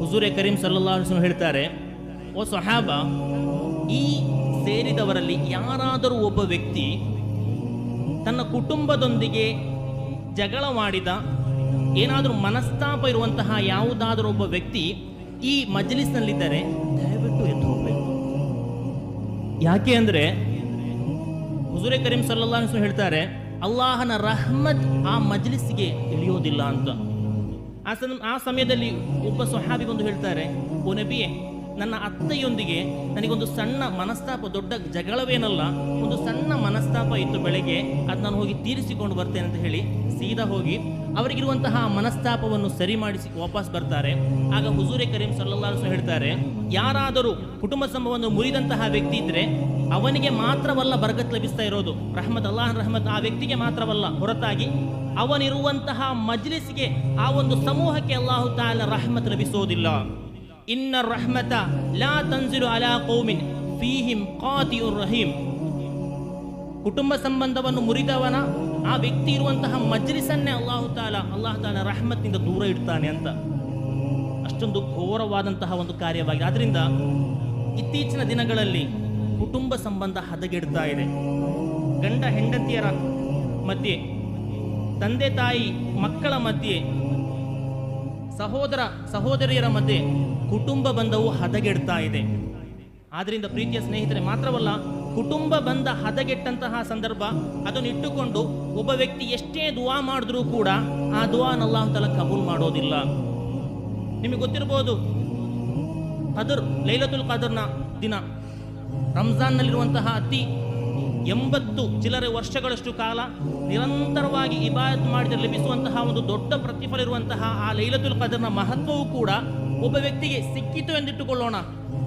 ಹುಜೂರೆ ಕರೀಂ ಸಲ್ಲಲ್ಲಾಹು ಹೇಳ್ತಾರೆ, ಓ ಸೊಹಾಬ, ಈ ಸೇರಿದವರಲ್ಲಿ ಯಾರಾದರೂ ಒಬ್ಬ ವ್ಯಕ್ತಿ ತನ್ನ ಕುಟುಂಬದೊಂದಿಗೆ ಜಗಳವಾಡಿದ ಏನಾದರೂ ಮನಸ್ತಾಪ ಇರುವಂತಹ ಯಾವುದಾದರೂ ಒಬ್ಬ ವ್ಯಕ್ತಿ ಈ ಮಜ್ಲಿಸ್ನಲ್ಲಿದ್ದರೆ ದಯವಿಟ್ಟು ಎದ್ದು ಹೋಗಬೇಕು. ಯಾಕೆ ಅಂದರೆ, ಹುಜೂರೆ ಕರೀಂ ಸಲ್ಲಲ್ಲಾಹು ಹೇಳ್ತಾರೆ, ಅಲ್ಲಾಹನ ರಹಮತ್ ಆ ಮಜ್ಲಿಸ್ಗೆ ಇಳಿಯೋದಿಲ್ಲ ಅಂತ. ಆ ಸಮ, ಆ ಸಮಯದಲ್ಲಿ ಒಬ್ಬ ಸ್ವಹಾಬಿ ಬಂದು ಹೇಳ್ತಾರೆ, ಓ ನಬಿಯೇ, ನನ್ನ ಅತ್ತೆಯೊಂದಿಗೆ ನನಗೊಂದು ಸಣ್ಣ ಮನಸ್ತಾಪ, ದೊಡ್ಡ ಜಗಳವೇನಲ್ಲ, ಒಂದು ಸಣ್ಣ ಮನಸ್ತಾಪ ಇತ್ತು ಬೆಳಗ್ಗೆ ಅದು ನಾನು ಹೋಗಿ ತೀರಿಸಿಕೊಂಡು ಬರ್ತೇನೆ ಅಂತ ಹೇಳಿ ಸೀದಾ ಹೋಗಿ ಅವರಿಗಿರುವಂತಹ ಮನಸ್ತಾಪವನ್ನು ಸರಿ ಮಾಡಿಸಿ ವಾಪಸ್ ಬರ್ತಾರೆ. ಆಗ ಹುಜೂರೆ ಕರೀಂ ಸಲ್ಲಲ್ಲಾಹು ಹೇಳ್ತಾರೆ, ಯಾರಾದರೂ ಕುಟುಂಬ ಸಂಭವವನ್ನು ಮುರಿದಂತಹ ವ್ಯಕ್ತಿ ಇದ್ರೆ ಅವನಿಗೆ ಮಾತ್ರವಲ್ಲ ಬರಗತ್ ಲಭಿಸ್ತಾ ಇರೋದು. ರಹಮತ್ ಅಲ್ಲಾಹ್ ರಹಮತ್ ಆ ವ್ಯಕ್ತಿಗೆ ಮಾತ್ರವಲ್ಲ. ಹೊರತಾಗಿ ಅವನಿರುವಂತಹ ಮಜ್ಲಿಸ್ಗೆ ಆ ಒಂದು ಸಮೂಹಕ್ಕೆ ಅಲ್ಲಾಹು ತಾಲ ರಹಮತ್ ಲಭಿಸೋದಿಲ್ಲ. ಇನ್ನ ರಹಮತ ಲಾ ತನ್ಸಿರು ಅಲಾ ಕೌಮಿನ್ ಫೀಹಿಂ ಕಾತಿಯುರ್ ರಹೀಂ ಕುಟುಂಬ ಸಂಬಂಧವನ್ನು ಮುರಿದವನ ಆ ವ್ಯಕ್ತಿ ಇರುವಂತಹ ಮಜ್ಲಿಸನ್ನೇ ಅಲ್ಲಾಹು ತಾಲ ಅಲ್ಲಾಹು ತಾಲ ರಹಮತ್ನಿಂದ ದೂರ ಇಡ್ತಾನೆ ಅಂತ. ಅಷ್ಟೊಂದು ಘೋರವಾದಂತಹ ಒಂದು ಕಾರ್ಯವಾಗಿದೆ. ಆದ್ದರಿಂದ ಇತ್ತೀಚಿನ ದಿನಗಳಲ್ಲಿ ಕುಟುಂಬ ಸಂಬಂಧ ಹದಗೆಡ್ತಾ ಇದೆ. ಗಂಡ ಹೆಂಡತಿಯರ ಮಧ್ಯೆ, ತಂದೆ ತಾಯಿ ಮಕ್ಕಳ ಮಧ್ಯೆ, ಸಹೋದರ, ಸಹೋದರಿಯರ ಮಧ್ಯೆ ಕುಟುಂಬ ಬಂಧವು ಹದಗೆಡ್ತಾ ಇದೆ. ಆದ್ದರಿಂದ ಪ್ರೀತಿಯ ಸ್ನೇಹಿತರೆ, ಮಾತ್ರವಲ್ಲ ಕುಟುಂಬ ಬಂದ ಹದಗೆಟ್ಟಂತಹ ಸಂದರ್ಭ, ಅದನ್ನು ಇಟ್ಟುಕೊಂಡು ಒಬ್ಬ ವ್ಯಕ್ತಿ ಎಷ್ಟೇ ದುವಾ ಮಾಡಿದ್ರೂ ಕೂಡ ಆ ದುವಾ ಅಲ್ಲಾಹ್ ತಲ ಕಬೂಲ್ ಮಾಡೋದಿಲ್ಲ. ನಿಮಗೆ ಗೊತ್ತಿರಬಹುದು ಕದರ್, ಲೈಲತುಲ್ ಕದರ್ನ ದಿನ. ರಂಜಾನ್ನಲ್ಲಿರುವಂತಹ ಅತಿ ಎಂಬತ್ತು ಚಿಲ್ಲರೆ ವರ್ಷಗಳಷ್ಟು ಕಾಲ ನಿರಂತರವಾಗಿ ಇಬಾಯತ್ ಮಾಡಿದರೆ ಲಭಿಸುವಂತಹ ಒಂದು ದೊಡ್ಡ ಪ್ರತಿಫಲ ಇರುವಂತಹ ಆ ಲೈಲತುಲ್ ಕದರ್ನ ಮಹತ್ವವು ಕೂಡ ಒಬ್ಬ ವ್ಯಕ್ತಿಗೆ ಸಿಕ್ಕಿತು ಎಂದಿಟ್ಟುಕೊಳ್ಳೋಣ.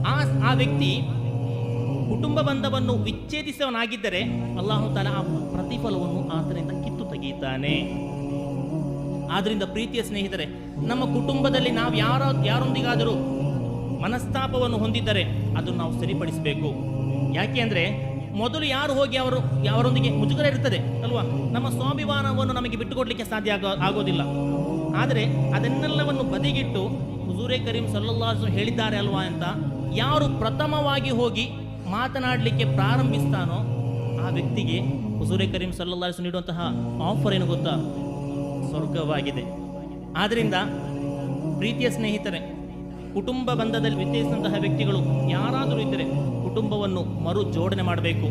ಆ ಆ ವ್ಯಕ್ತಿ ಕುಟುಂಬ ಬಂಧವನ್ನು ವಿಚ್ಛೇದಿಸವನಾಗಿದ್ದರೆ ಅಲ್ಲಾಹು ತಾಲ ಆ ಪ್ರತಿಫಲವನ್ನು ಆತನಿಂದ ಕಿತ್ತು ತೆಗೆಯುತ್ತಾನೆ. ಆದ್ರಿಂದ ಪ್ರೀತಿಯ ಸ್ನೇಹಿತರೆ, ನಮ್ಮ ಕುಟುಂಬದಲ್ಲಿ ನಾವು ಯಾರ, ಯಾರೊಂದಿಗಾದರೂ ಮನಸ್ತಾಪವನ್ನು ಹೊಂದಿದ್ದರೆ ಅದನ್ನು ನಾವು ಸರಿಪಡಿಸಬೇಕು. ಯಾಕೆ ಅಂದರೆ, ಮೊದಲು ಯಾರು ಹೋಗಿ ಅವರು, ಅವರೊಂದಿಗೆ ಮುಜುಗರ ಇರ್ತದೆ ಅಲ್ವಾ? ನಮ್ಮ ಸ್ವಾಭಿಮಾನವನ್ನು ನಮಗೆ ಬಿಟ್ಟುಕೊಡ್ಲಿಕ್ಕೆ ಸಾಧ್ಯ ಆಗೋ, ಆಗೋದಿಲ್ಲ. ಆದರೆ ಅದನ್ನೆಲ್ಲವನ್ನು ಬದಿಗಿಟ್ಟು, ಹುಜೂರೆ ಕರೀಂ ಸಲ್ಲಲ್ಲಾಹು ಹೇಳಿದ್ದಾರೆ ಅಲ್ವಾ ಅಂತ ಯಾರು ಪ್ರಥಮವಾಗಿ ಹೋಗಿ ಮಾತನಾಡಲಿಕ್ಕೆ ಪ್ರಾರಂಭಿಸ್ತಾನೋ ಆ ವ್ಯಕ್ತಿಗೆ ಹುಸೂರೆ ಕರೀಂ ಸಲ್ಲಲ್ಲಾಹು ನೀಡುವಂತಹ ಆಫರ್ ಏನು ಗೊತ್ತಾ? ಸ್ವರ್ಗವಾಗಿದೆ. ಆದ್ದರಿಂದ ಪ್ರೀತಿಯ ಸ್ನೇಹಿತರೆ, ಕುಟುಂಬ ಬಂಧದಲ್ಲಿ ವ್ಯತ್ಯಯಿಸಿದಂತಹ ವ್ಯಕ್ತಿಗಳು ಯಾರಾದರೂ ಇದ್ದರೆ ಕುಟುಂಬವನ್ನು ಮರು ಜೋಡಣೆ ಮಾಡಬೇಕು.